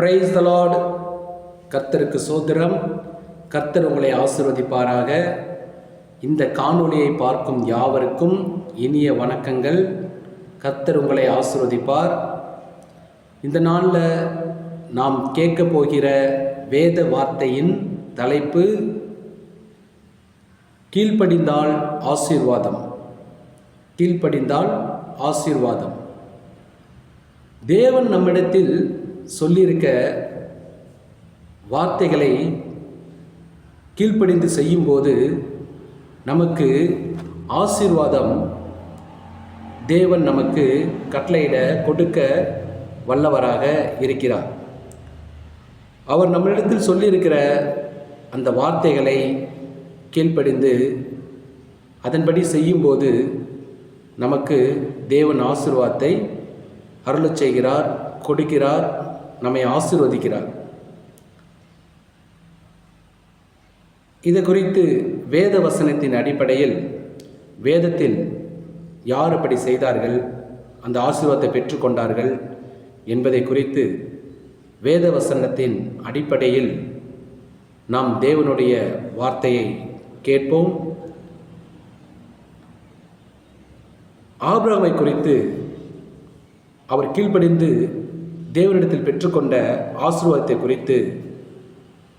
Praise the Lord கர்த்தருக்கு சோதரம் கர்த்தர் உங்களை ஆசிர்வதிப்பாராக. இந்த காணொளியை பார்க்கும் யாவருக்கும் இனிய வணக்கங்கள். கர்த்தர் உங்களை ஆசிர்வதிப்பார். இந்த நாளில் நாம் கேட்க போகிற வேத வார்த்தையின் தலைப்பு கீழ்ப்படிந்தால் ஆசீர்வாதம். கீழ்ப்படிந்தால் ஆசீர்வாதம். தேவன் நம்மிடத்தில் சொல்லியிருக்க வார்த்தைகளை கீழ்ப்படிந்து செய்யும்போது நமக்கு ஆசீர்வாதம் தேவன் நமக்கு கட்டளையிட கொடுக்க வல்லவராக இருக்கிறார். அவர் நம்மளிடத்தில் சொல்லியிருக்கிற அந்த வார்த்தைகளை கீழ்ப்படிந்து அதன்படி செய்யும்போது நமக்கு தேவன் ஆசீர்வாதத்தை அருளச் செய்கிறார் கொடுக்கிறார் நம்மை ஆசிர்வதிக்கிறார். இது குறித்து வேத வசனத்தின் அடிப்படையில் வேதத்தில் யார் அப்படி செய்தார்கள் அந்த ஆசீர்வாதத்தை பெற்றுக்கொண்டார்கள் என்பதை குறித்து வேத வசனத்தின் அடிப்படையில் நாம் தேவனுடைய வார்த்தையை கேட்போம். ஆபிரகாமை குறித்து அவர் கீழ்ப்படிந்து தேவனிடத்தில் பெற்றுக்கொண்ட ஆசீர்வாதத்தை குறித்து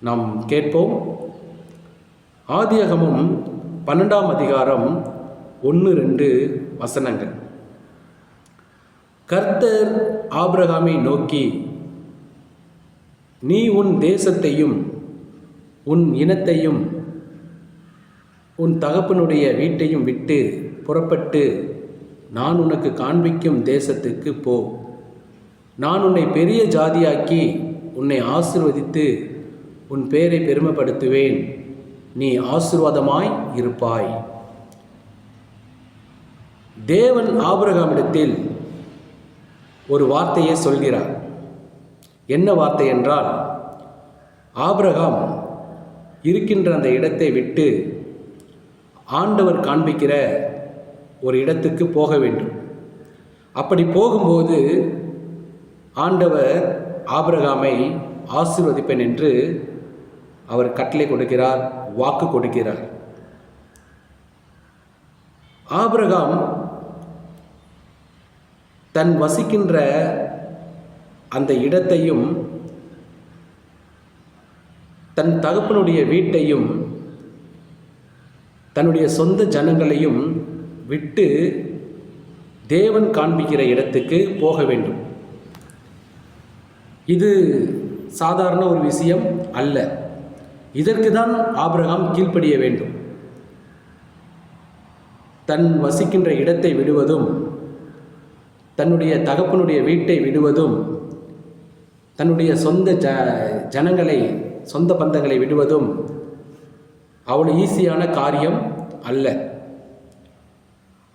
நாம் கேட்போம். ஆதியகமும் பன்னெண்டாம் அதிகாரம் ஒன்று ரெண்டு வசனங்கள். கர்த்தர் ஆபிரகாமை நோக்கி நீ உன் தேசத்தையும் உன் இனத்தையும் உன் தகப்பனுடைய வீட்டையும் விட்டு புறப்பட்டு நான் உனக்கு காண்பிக்கும் தேசத்துக்கு போ. நான் உன்னை பெரிய ஜாதியாக்கி உன்னை ஆசிர்வதித்து உன் பேரை பெருமைப்படுத்துவேன். நீ ஆசிர்வாதமாய் இருப்பாய். தேவன் ஆபிரகாமிடத்தில் ஒரு வார்த்தையை சொல்கிறார். என்ன வார்த்தை என்றால் ஆபிரகாம் இருக்கின்ற அந்த இடத்தை விட்டு ஆண்டவர் காண்பிக்கிற ஒரு இடத்துக்கு போக வேண்டும். அப்படி போகும்போது ஆண்டவர் ஆபிரகாமை ஆசீர்வதிப்பேன் என்று அவர் கட்டளை கொடுக்கிறார் வாக்கு கொடுக்கிறார். ஆபிரகாம் தன் வசிக்கின்ற அந்த இடத்தையும் தன் தகப்பனுடைய வீட்டையும் தன்னுடைய சொந்த ஜனங்களையும் விட்டு தேவன் காண்பிக்கிற இடத்துக்கு போக வேண்டும். இது சாதாரண ஒரு விஷயம் அல்ல. இதற்கு தான் ஆபிரகாம் கீழ்ப்படிய வேண்டும். தன் வசிக்கின்ற இடத்தை விடுவதும் தன்னுடைய தகப்பனுடைய வீட்டை விடுவதும் தன்னுடைய சொந்த ஜ ஜனங்களை சொந்த பந்தங்களை விடுவதும் அவ்வளோ ஈஸியான காரியம் அல்ல.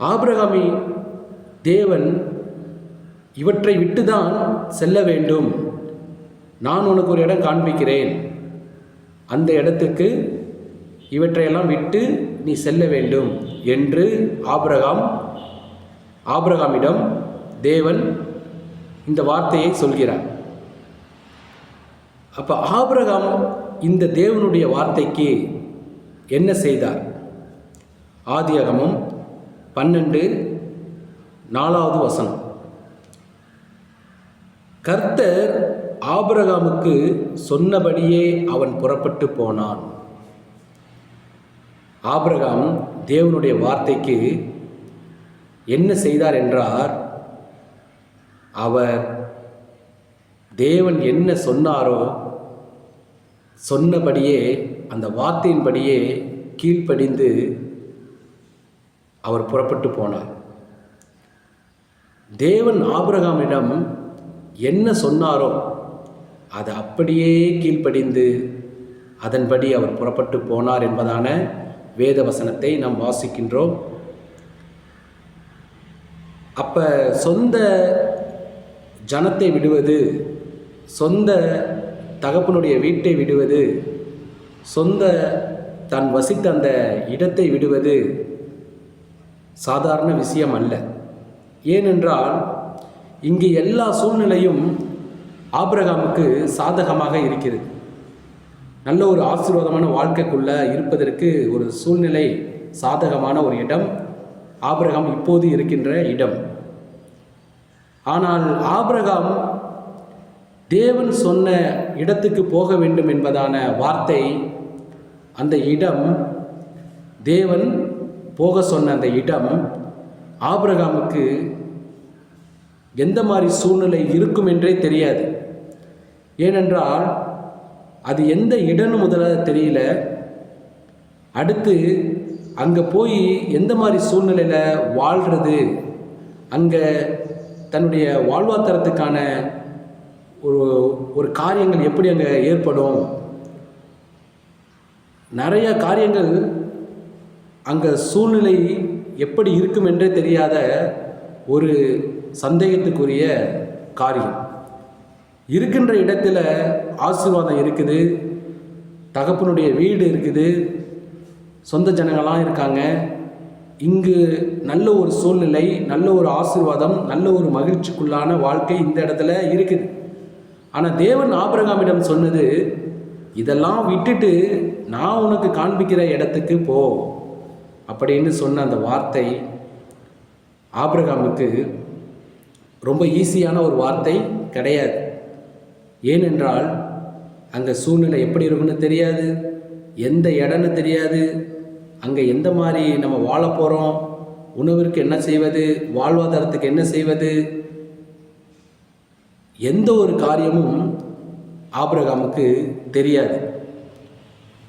ஆபிரகாமி தேவன் இவற்றை விட்டுதான் செல்ல வேண்டும். நான் உனக்கு ஒரு இடம் காண்பிக்கிறேன். அந்த இடத்துக்கு இவற்றையெல்லாம் விட்டு நீ செல்ல வேண்டும் என்று ஆபிரகாம் ஆபிரகாமிடம் தேவன் இந்த வார்த்தையை சொல்கிறார். அப்போ ஆபிரகாம் இந்த தேவனுடைய வார்த்தைக்கு என்ன செய்தார்? ஆதியகமும் பன்னெண்டு நாலாவது வசனம். கர்த்தர் ஆபிரகாமுக்கு சொன்னபடியே அவன் புறப்பட்டு போனான். ஆபிரகாம் தேவனுடைய வார்த்தைக்கு என்ன செய்தார் என்றார். அவர் தேவன் என்ன சொன்னாரோ சொன்னபடியே அந்த வார்த்தையின்படியே கீழ்ப்படிந்து அவர் புறப்பட்டு போனார். தேவன் ஆபிரகாமிடம் என்ன சொன்னாரோ அது அப்படியே கீழ்ப்படிந்து அதன்படி அவர் புறப்பட்டு போனார் என்பதான வேத வசனத்தை நாம் வாசிக்கின்றோம். அப்போ சொந்த ஜனத்தை விடுவது சொந்த தகப்பனுடைய வீட்டை விடுவது சொந்த தான் வசித்த அந்த இடத்தை விடுவது சாதாரண விஷயம் அல்ல. ஏனென்றால் இங்கு எல்லா சூழ்நிலையும் ஆபிரகாமுக்கு சாதகமாக இருக்கிறது. நல்ல ஒரு ஆசீர்வாதமான வாழ்க்கைக்குள்ள இருப்பதற்கு ஒரு சூழ்நிலை சாதகமான ஒரு இடம். ஆபிரகாம் இப்போது இருக்கின்ற இடம். ஆனால் ஆபிரகாம் தேவன் சொன்ன இடத்துக்கு போக வேண்டும் என்பதான வார்த்தை அந்த இடம் தேவன் போக சொன்ன அந்த இடம் ஆபிரகாமுக்கு எந்த மாதிரி சூழ்நிலை இருக்கும் என்றே தெரியாது. ஏனென்றால் அது எந்த இடம்னு முதல்ல தெரியல. அடுத்து அங்கே போய் எந்த மாதிரி சூழ்நிலையில் வாழ்கிறது அங்கே தன்னுடைய வாழ்வாதாரத்துக்கான ஒரு ஒரு காரியங்கள் எப்படி அங்கே ஏற்படும்? நிறைய காரியங்கள் அங்கே சூழ்நிலை எப்படி இருக்கும் என்றே தெரியாத ஒரு சந்தேகத்துக்குரிய காரியம். இருக்கின்ற இடத்துல ஆசீர்வாதம் இருக்குது தகப்பனுடைய வீடு இருக்குது சொந்த ஜனங்களாம் இருக்காங்க. இங்கு நல்ல ஒரு சூழ்நிலை நல்ல ஒரு ஆசீர்வாதம் நல்ல ஒரு மகிழ்ச்சிக்குள்ளான வாழ்க்கை இந்த இடத்துல இருக்குது. ஆனால் தேவன் ஆபரகாமிடம் சொன்னது இதெல்லாம் விட்டுட்டு நான் உனக்கு காண்பிக்கிற இடத்துக்கு போ. அப்படின்னு சொன்ன அந்த வார்த்தை ஆபிரகாமுக்கு ரொம்ப ஈஸியான ஒரு வார்த்தை கிடையாது. ஏனென்றால் அங்கே சூழ்நிலை எப்படி இருக்குன்னு தெரியாது. எந்த இடம்னு தெரியாது. அங்கே எந்த மாதிரி நம்ம வாழ போகிறோம் உணவிற்கு என்ன செய்வது? வாழ்வாதாரத்துக்கு என்ன செய்வது? எந்த ஒரு காரியமும் ஆபிரகாமுக்கு தெரியாது.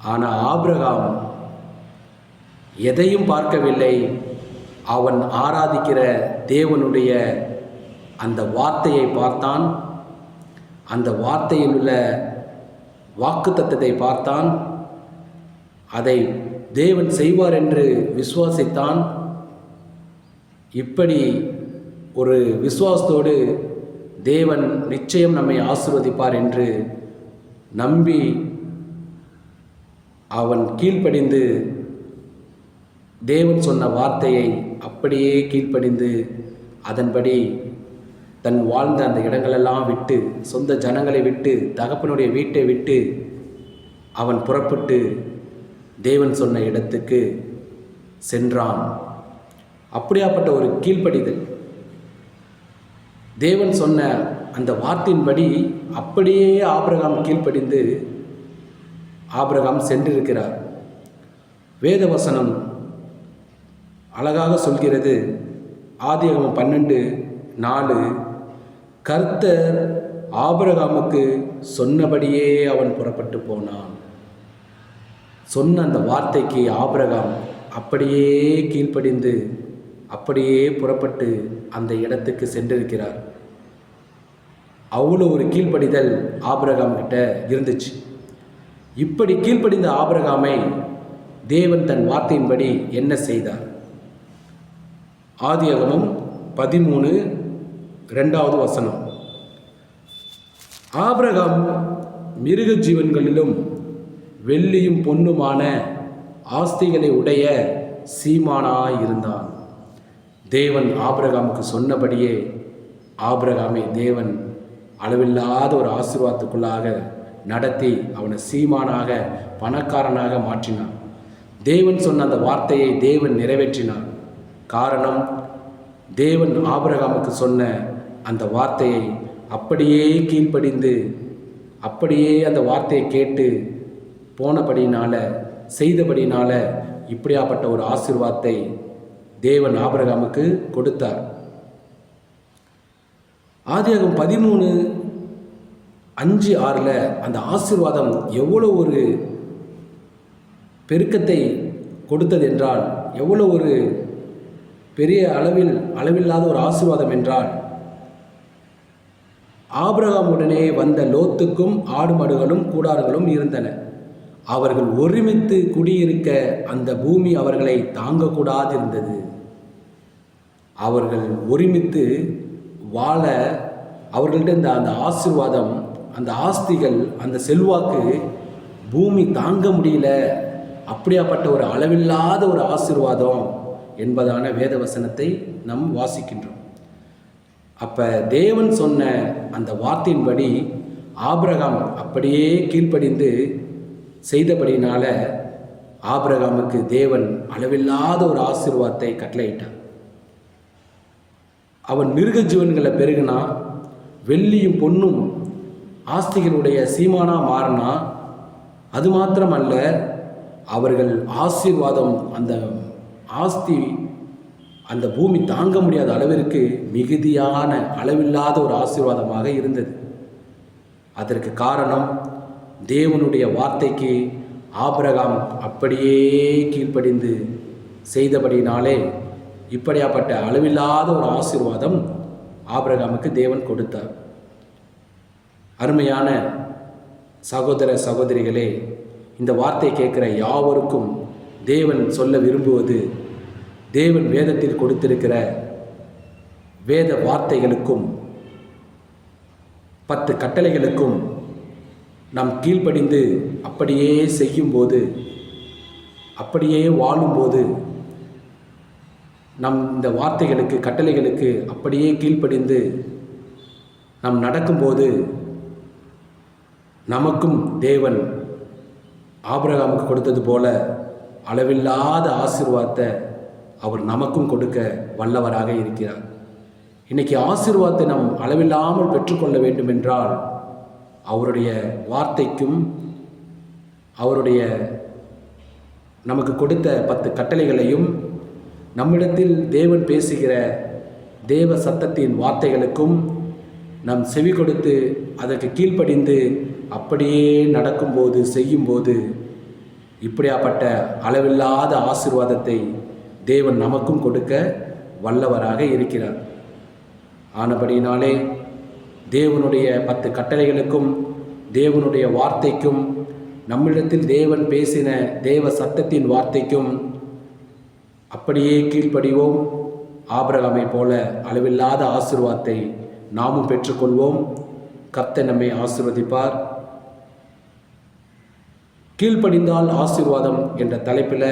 ஆனால் ஆபிரகாம் எதையும் பார்க்கவில்லை. அவன் ஆராதிக்கிற தேவனுடைய அந்த வார்த்தையை பார்த்தான். அந்த வார்த்தையில் உள்ள வாக்குத்தத்தத்தை பார்த்தான். அதை தேவன் செய்வார் என்று விசுவாசித்தான். இப்படி ஒரு விசுவாசத்தோடு தேவன் நிச்சயம் நம்மை ஆசிர்வதிப்பார் என்று நம்பி அவன் கீழ்ப்படிந்து தேவன் சொன்ன வார்த்தையை அப்படியே கீழ்ப்படிந்து அதன்படி தன் வாழ்ந்த அந்த இடங்களெல்லாம் விட்டு சொந்த ஜனங்களை விட்டு தகப்பனுடைய வீட்டை விட்டு அவன் புறப்பட்டு தேவன் சொன்ன இடத்துக்கு சென்றான். அப்படியாப்பட்ட ஒரு கீழ்ப்படிதல். தேவன் சொன்ன அந்த வார்த்தையின்படி அப்படியே ஆபிரகாம் கீழ்ப்படிந்து ஆபிரகாம் சென்றிருக்கிறார். வேதவசனம் அழகாக சொல்கிறது. ஆதியகம் பன்னெண்டு நாலு கர்த்தர் ஆபிரகாமுக்கு சொன்னபடியே அவன் புறப்பட்டு போனான். சொன்ன அந்த வார்த்தைக்கு ஆபிரகாம் அப்படியே கீழ்ப்படிந்து அப்படியே புறப்பட்டு அந்த இடத்துக்கு சென்றிருக்கிறார். அவ்வளோ ஒரு கீழ்ப்படிதல் ஆபிரகாம் கிட்ட இருந்துச்சு. இப்படி கீழ்ப்படிந்த ஆபிரகாமை தேவன் தன் வார்த்தையின்படி என்ன செய்தார்? ஆதியகமும் பதிமூணு ரெண்டாவது வசனம். ஆபிரகாம் மிருக ஜீவன்களிலும் வெள்ளியும் பொன்னுமான ஆஸ்திகளை உடைய சீமானாய் இருந்தான். தேவன் ஆபிரகாமுக்கு சொன்னபடியே ஆபிரகாமை தேவன் அளவில்லாத ஒரு ஆசீர்வாதத்துக்குள்ளாக நடத்தி அவனை சீமானாக பணக்காரனாக மாற்றினான். தேவன் சொன்ன அந்த வார்த்தையை தேவன் நிறைவேற்றினார். காரணம் தேவன் ஆபிரகாமுக்கு சொன்ன அந்த வார்த்தையை அப்படியே கீழ்ப்படிந்து அப்படியே அந்த வார்த்தையை கேட்டு போனபடினால் செய்தபடினால் இப்படியாப்பட்ட ஒரு ஆசிர்வாத்தை தேவன் ஆபிரகாமுக்கு கொடுத்தார். ஆதியாகம் பதிமூணு அஞ்சு ஆறில் அந்த ஆசீர்வாதம் எவ்வளோ ஒரு பெருக்கத்தை கொடுத்தது என்றால் எவ்வளோ ஒரு பெரிய அளவில் அளவில்லாத ஒரு ஆசிர்வாதம் என்றால் ஆபிரகாமுடனே வந்த லோத்துக்கும் ஆடு மாடுகளும் கூடாரங்களும் இருந்தன. அவர்கள் ஒருமித்து குடியிருக்க அந்த பூமி அவர்களை தாங்கக்கூடாதிருந்தது. அவர்கள் ஒருமித்து வாழ அவர்கள்ட்ட இந்த அந்த ஆசிர்வாதம் அந்த ஆஸ்திகள் அந்த செல்வாக்கு பூமி தாங்க முடியல. அப்படியாப்பட்ட ஒரு அளவில்லாத ஒரு ஆசீர்வாதம் என்பதான வேத வசனத்தை நாம் வாசிக்கின்றோம். அப்போ தேவன் சொன்ன அந்த வார்த்தையின்படி ஆபிரகாம் அப்படியே கீழ்ப்படிந்து செய்தபடினால ஆபிரகாமுக்கு தேவன் அளவில்லாத ஒரு ஆசீர்வாதத்தை கட்டளையிட்டான் அவன் மிருக ஜீவன்களை பெருகினா வெள்ளியும் பொன்னும் ஆஸ்திகளுடைய சீமானா மாறினா அது மாத்திரமல்ல அவர்கள் ஆசீர்வாதம் அந்த ஆஸ்தி அந்த பூமி தாங்க முடியாத அளவிற்கு மிகுதியான அளவில்லாத ஒரு ஆசீர்வாதமாக இருந்தது. அதற்கு காரணம் தேவனுடைய வார்த்தைக்கு ஆபிரகாம் அப்படியே கீழ்ப்படிந்து செய்தபடினாலே இப்படியாப்பட்ட அளவில்லாத ஒரு ஆசீர்வாதம் ஆபிரகாமுக்கு தேவன் கொடுத்தார். அருமையான சகோதர சகோதரிகளே இந்த வார்த்தை கேட்குற யாவருக்கும் தேவன் சொல்ல விரும்புவது தேவன் வேதத்தில் கொடுத்திருக்கிற வேத வார்த்தைகளுக்கும் பத்து கட்டளைகளுக்கும் நாம் கீழ்ப்படிந்து அப்படியே செய்யும்போது அப்படியே வாழும்போது நம் இந்த வார்த்தைகளுக்கு கட்டளைகளுக்கு அப்படியே கீழ்ப்படிந்து நாம் நடக்கும்போது நமக்கும் தேவன் ஆபிரகாமுக்கு கொடுத்தது போல அளவில்லாத ஆசிர்வாதத்தை அவர் நமக்கும் கொடுக்க வல்லவராக இருக்கிறார். இன்னைக்கு ஆசீர்வாதத்தை நாம் அளவில்லாமல் பெற்றுக்கொள்ள வேண்டும் என்றால் அவருடைய வார்த்தைக்கும் அவருடைய நமக்கு கொடுத்த பத்து கட்டளைகளையும் நம்மிடத்தில் தேவன் பேசுகிற தேவ சத்தத்தின் வார்த்தைகளுக்கும் நாம் செவி கொடுத்து அதற்கு கீழ்ப்படிந்து அப்படியே நடக்கும்போது செய்யும்போது இப்படியாப்பட்ட அளவில்லாத ஆசீர்வாதத்தை தேவன் நமக்கும் கொடுக்க வல்லவராக இருக்கிறார். ஆனபடியினாலே தேவனுடைய பத்து கட்டளைகளுக்கும் தேவனுடைய வார்த்தைக்கும் நம்மிடத்தில் தேவன் பேசின தேவ சத்தத்தின் வார்த்தைக்கும் அப்படியே கீழ்ப்படிவோம். ஆபரகமை போல அளவில்லாத ஆசிர்வாதத்தை நாமும் பெற்றுக்கொள்வோம். கர்த்தர் நம்மை ஆசிர்வதிப்பார். கீழ்ப்படிந்தால் ஆசீர்வாதம் என்ற தலைப்பில்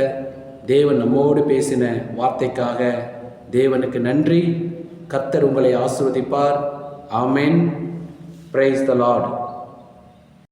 தேவன் நம்மோடு பேசின வார்த்தைக்காக தேவனுக்கு நன்றி. கர்த்தர் உங்களை ஆசிர்வதிப்பார். ஆமென். Praise the Lord